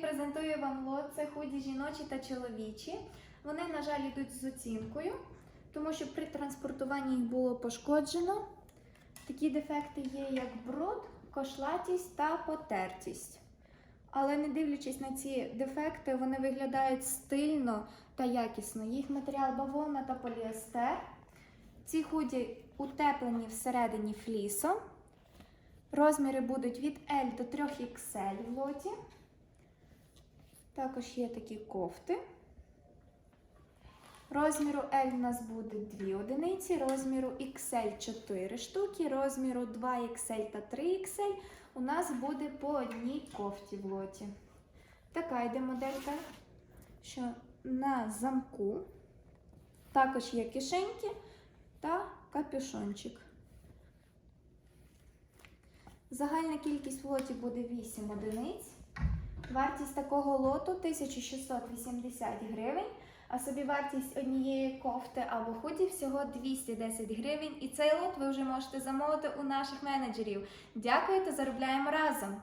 презентую вам лот. Це худі жіночі та чоловічі. Вони, на жаль, йдуть з оцінкою, тому що при транспортуванні їх було пошкоджено. Такі дефекти є, як бруд, кошлатість та потертість. Але не дивлячись на ці дефекти, вони виглядають стильно та якісно. Їх матеріал бавовна та поліестер. Ці худі утеплені всередині флісом. Розміри будуть від L до 3XL в лоті. Також є такі кофти. Розміру L у нас буде 2 одиниці, розміру XL 4 штуки, розміру 2XL та 3XL у нас буде по одній кофті в лоті. Така йде моделька, що на замку. Також є кишеньки та капюшончик. Загальна кількість в лоті буде 8 одиниць. Вартість такого лоту 1680 гривень, а собівартість однієї кофти або худі всього 210 гривень. І цей лот ви вже можете замовити у наших менеджерів. Дякую та заробляємо разом!